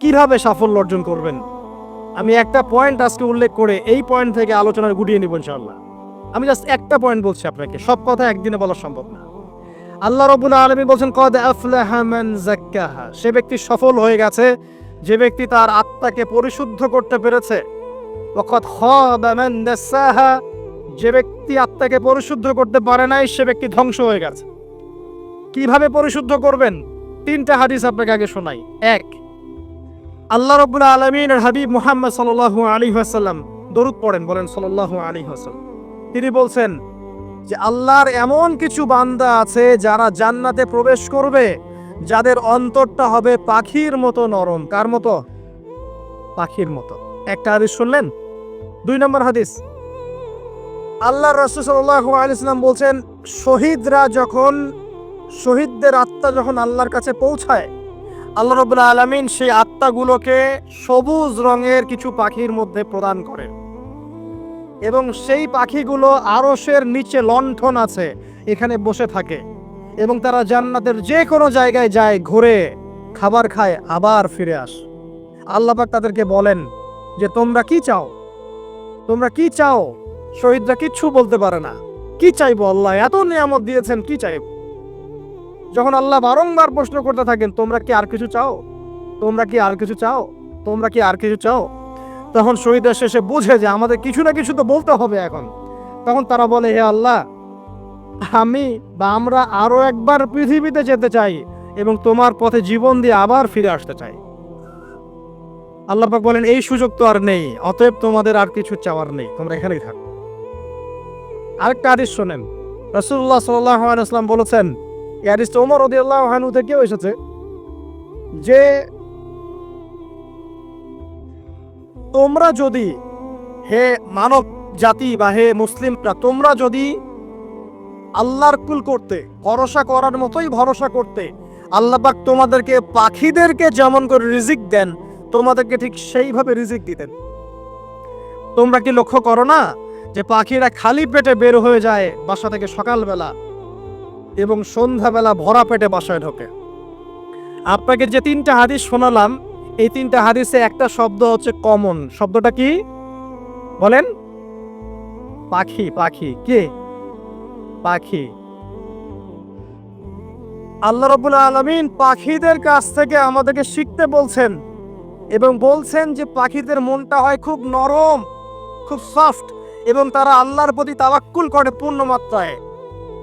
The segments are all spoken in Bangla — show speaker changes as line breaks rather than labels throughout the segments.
কীভাবে সাফল্য অর্জন করবেন? আমি একটা পয়েন্ট আজকে উল্লেখ করে এই পয়েন্ট থেকে আলোচনা গুটিয়ে নিব ইনশাআল্লাহ। আমি জাস্ট একটা পয়েন্ট বলছি আপনাকে, সব কথা একদিনে বলা সম্ভব না। আল্লাহ রবুল আলমী বলছেন, কদ আফলাহা মান যাক্কাহা। সে ব্যক্তি সফল হয়ে গেছে, যে ব্যক্তি তার আত্মাকে পরিশুদ্ধ করতে পেরেছে। ওয়াকাদ খাবা মান দাসাহা। যে ব্যক্তি আত্মাকে পরিশুদ্ধ করতে পারে নাই, সে ব্যক্তি ধ্বংস হয়ে গেছে। কীভাবে পরিশুদ্ধ করবেন? তিনটা হাদিস আপনাকে আগে শোনাই। এক আল্লাহ রব্বুল আলমিন হাবিব মোহাম্মদ সাল্লাল্লাহু আলী আসাল্লাম দরুদ পড়েন, বলেন সাল্লাল্লাহু আলী আসাল্লাম তিনি বলছেন যে আল্লাহর এমন কিছু বান্দা আছে যারা জান্নাতে প্রবেশ করবে, যাদের অন্তরটা হবে পাখির মতো নরম। কার মতো? পাখির মতো। একটা হাদিস শুনলেন? দুই নম্বর হাদিস। আল্লাহ রসুল সাল্লাল্লাহু আলাইহি সাল্লাম বলছেন, শহীদরা যখন, শহীদদের আত্মা যখন আল্লাহর কাছে পৌঁছায় আল্লাহ রবুল্লা আলমিন সেই আত্মাগুলোকে সবুজ রঙের কিছু পাখির মধ্যে প্রদান করেন। এবং সেই পাখিগুলো আরসের নিচে লণ্ঠন আছে, এখানে বসে থাকে। এবং তারা জান্নাতের যে কোনো জায়গায় যায়, ঘুরে খাবার খায়, আবার ফিরে আস। আল্লাপাক তাদেরকে বলেন যে, তোমরা কি চাও? তোমরা কি চাও? শহীদরা কিচ্ছু বলতে পারে না। কি চাইব আল্লাহ? এত নিয়ামত দিয়েছেন, কি চাইব? যখন আল্লাহ বারংবার প্রশ্ন করতে থাকেন, তোমরা কি আর কিছু চাও? তোমরা কি আর কিছু চাও? তোমরা কি আর কিছু চাও? তখন শহীদের শেষে বুঝে যে আমাদের কিছু না কিছু তো বলতে হবে এখন। তখন তারা বলে, হে আল্লাহ, আমি বা আমরা আরও একবার পৃথিবীতে যেতে চাই এবং তোমার পথে জীবন দিয়ে আবার ফিরে আসতে চাই। আল্লাপাক বলেন, এই সুযোগ তো আর নেই, অতএব তোমাদের আর কিছু চাওয়ার নেই, তোমরা এখানেই থাকো। আরেকটা হাদিস শোনেন। রাসূলুল্লাহ সাল্লাল্লাহু আলাইহি বলেছেন হাদিসটা ওমর আনহু থেকেও এসেছে যে তোমরা যদি হে মানব জাতি বা হে মুসলিমরা, তোমরা যদি আল্লাহর কুল করতে, ভরসা করার মতোই ভরসা করতে, আল্লাহ পাক তোমাদেরকে পাখিদেরকে যেমন করে রিজিক দেন, তোমাদেরকে ঠিক সেইভাবে রিজিক দিতেন। তোমরা কি লক্ষ্য করো না যে পাখিরা খালি পেটে বের হয়ে যায় বাসা থেকে সকালবেলা? এবং সন্ধ্যাবেলা ভরা পেটে বাসায় ঢোকে। আপনাকে যে তিনটা হাদিস শোনালাম, এই তিনটা হাদিসে একটা শব্দ হচ্ছে কমন শব্দটা কি? বলেন। পাখি পাখি। কে? পাখি। আল্লাহ রবুল আলমিন পাখিদের কাছ থেকে আমাদেরকে শিখতে বলছেন এবং বলছেন যে পাখিদের মনটা হয় খুব নরম, খুব সফট এবং তারা আল্লাহর প্রতি তাওয়াক্কুল করে পূর্ণ মাত্রায়।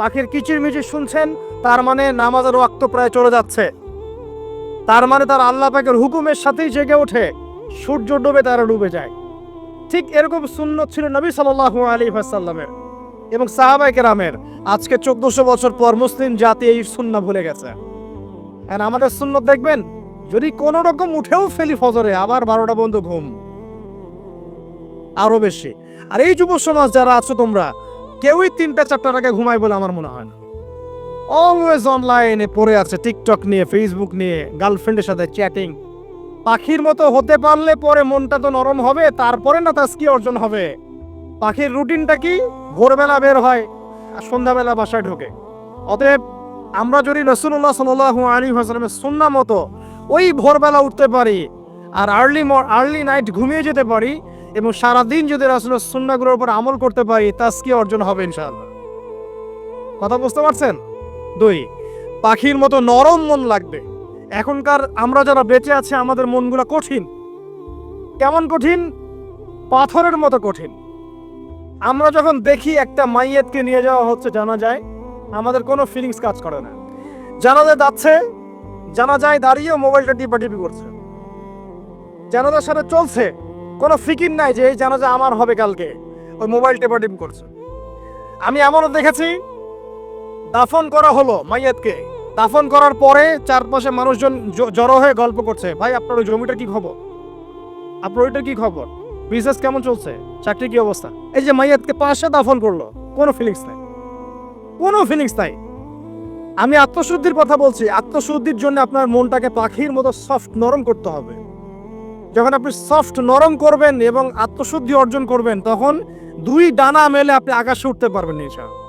পাখির কিচির মিচির শুনছেন, তার মানে নামাজের রক্ত প্রায় চলে যাচ্ছে। তার মানে তার আল্লাহ পাকের হুকুমের সাথেই জেগে ওঠে, সূর্য ডুবে তারা ডুবে যায়। ঠিক এরকম সুন্নত ছিল নবী সাল্লাহ আলী সাল্লামের এবং সাহাবাই কেরামের। আজকে চোদ্দশো বছর পর মুসলিম জাতি এই সুন্না ভুলে গেছে। আর আমাদের সুন্নত দেখবেন, যদি কোনো রকম উঠেও ফেলি ফজরে, আবার বারোটা বন্ধু ঘুম। আরও বেশি। আর এই যুব সমাজ যারা আছো তোমরা কেউই তিনটা চারটার আগে ঘুমায় বলে আমার মনে হয় না। অলওয়েজ অনলাইনে পড়ে আছে টিকটক নিয়ে ফেসবুক নিয়ে গার্লফ্রেন্ডের সাথে চ্যাটিং পাখির মতো হতে পারলে পরে মনটা তো নরম হবে, তারপরে না তাস্কি অর্জন হবে? পাখির রুটিনটা কি? ভোরবেলা বের হয় আর সন্ধ্যাবেলা বাসায় ঢোকে। অতএব আমরা যদি রসুল্লাহ সাল আলী হাসলামের সুন্না মতো ওই ভোরবেলা উঠতে পারি আর আর্লি আর্লি নাইট ঘুমিয়ে যেতে পারি এবং সারাদিন যদি রাসুলের সুন্নাগুলোর উপর আমল করতে পারি তাস্কি অর্জন হবে ইনশাআল্লাহ। কথা বুঝতে পারছেন? দুই, পাখির মতো নরম মন লাগবে। এখনকার আমরা যারা বেঁচে আছে, আমাদের মনগুলো কঠিন। কেমন কঠিন? পাথরের মতো কঠিন। আমরা যখন দেখি একটা মাইয়েতকে নিয়ে যাওয়া হচ্ছে জানা যায় আমাদের কোনো ফিলিংস কাজ করে না। জানাজা যাচ্ছে জানা যায় দাঁড়িয়ে মোবাইলটা টিপাটিপি করছে। জানাজার সাথে চলছে। কোনো ফিকির নাই যে এই জানাজা আমার হবে কালকে। ওই মোবাইল টেপাটিপ করছে। আমি এমনও দেখেছি, দাফন করা হলো মাইয়াতকে। দাফন করার পরে চারপাশে মানুষজন জড়ো হয়ে গল্প করছে, ভাই, আপনার ওই জমিটা কি খবর? আপনার ওইটার কি খবর? বিজনেস কেমন চলছে? চাকরি কি অবস্থা? এই যে মাইয়াতকে পাশে দাফন করল, কোনো ফিলিংস নাই। কোনো ফিলিংস নাই। আমি আত্মশুদ্ধির কথা বলছি, আত্মশুদ্ধির জন্য আপনার মনটাকে পাখির মতো সফট নরম করতে হবে। যখন আপনি সফট নরম করবেন এবং আত্মশুদ্ধি অর্জন করবেন, তখন দুই ডানা মেলে আপনি আকাশে উঠতে পারবেন ইনশাআল্লাহ।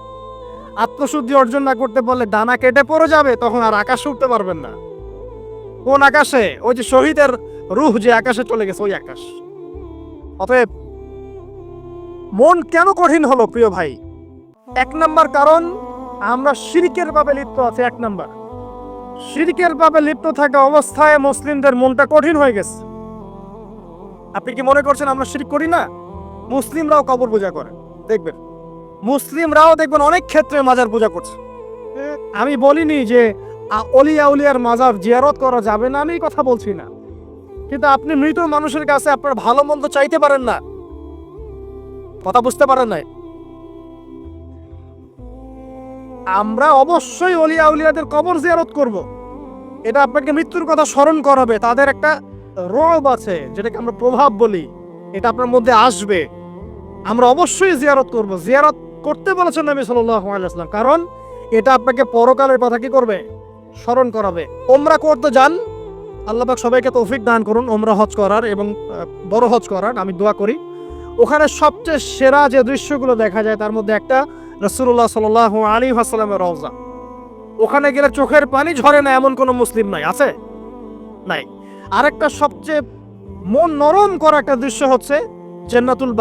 আত্মশুদ্ধি অর্জন না করতে পারলে ডানা কেটে পড়ে যাবে, তখন আর আকাশে উঠতে পারবেন না। কোন আকাশে? ওই যে শহীদের রুহ যে আকাশে চলে গেছে, ওই আকাশ। অতএব মন কেন কঠিন হলো, প্রিয় ভাই? এক নাম্বার কারণ, আমরা শিরিকের ভাবে লিপ্ত আছে, এক নাম্বার। শিরিকের ভাবে লিপ্ত থাকা অবস্থায় মুসলিমদের মনটা কঠিন হয়ে গেছে। আপনি কি মনে করছেন আমরা শিরিক করি না? মুসলিমরাও কবর পূজা করে। দেখবেন। মুসলিমরাও দেখবেন অনেক ক্ষেত্রে মাজার পূজা করছে। আমি বলিনি যে অলিয়া উলিয়ার মাজার জিয়ারত করা যাবে না, আমি কথা বলছি না। কিন্তু আপনি মৃত মানুষের কাছে আপনার ভালো মন্দ চাইতে পারেন না। কথা বুঝতে পারেন নাই? আমরা অবশ্যই অলিয়া উলিয়াদের কবর জিয়ারত করব। এটা আপনাকে মৃত্যুর কথা স্মরণ করাবে। তাদের একটা রব আছে, যেটাকে আমরা প্রভাব বলি, এটা আপনার মধ্যে আসবে। আমরা অবশ্যই জিয়ারত করব। জিয়ারত করতে বলেছেন নবী আলাইহি কারণ এটা আপনাকে পরকালের কথা কি করবে? স্মরণ করাবে। ওমরা করতে যান, আল্লাহ পাক সবাইকে তৌফিক দান করুন, ওমরা হজ করার এবং বড় হজ করার, আমি দোয়া করি। ওখানে সবচেয়ে সেরা যে দৃশ্যগুলো দেখা যায়, তার মধ্যে একটা রসুল্লাহ সাল আলী হাসলামের রওজা। ওখানে গেলে চোখের পানি ঝরে না, এমন কোনো মুসলিম নাই, আছে? নাই। আরেকটা সবচেয়ে মন নরম করা একটা দৃশ্য হচ্ছে জেন্নাতুল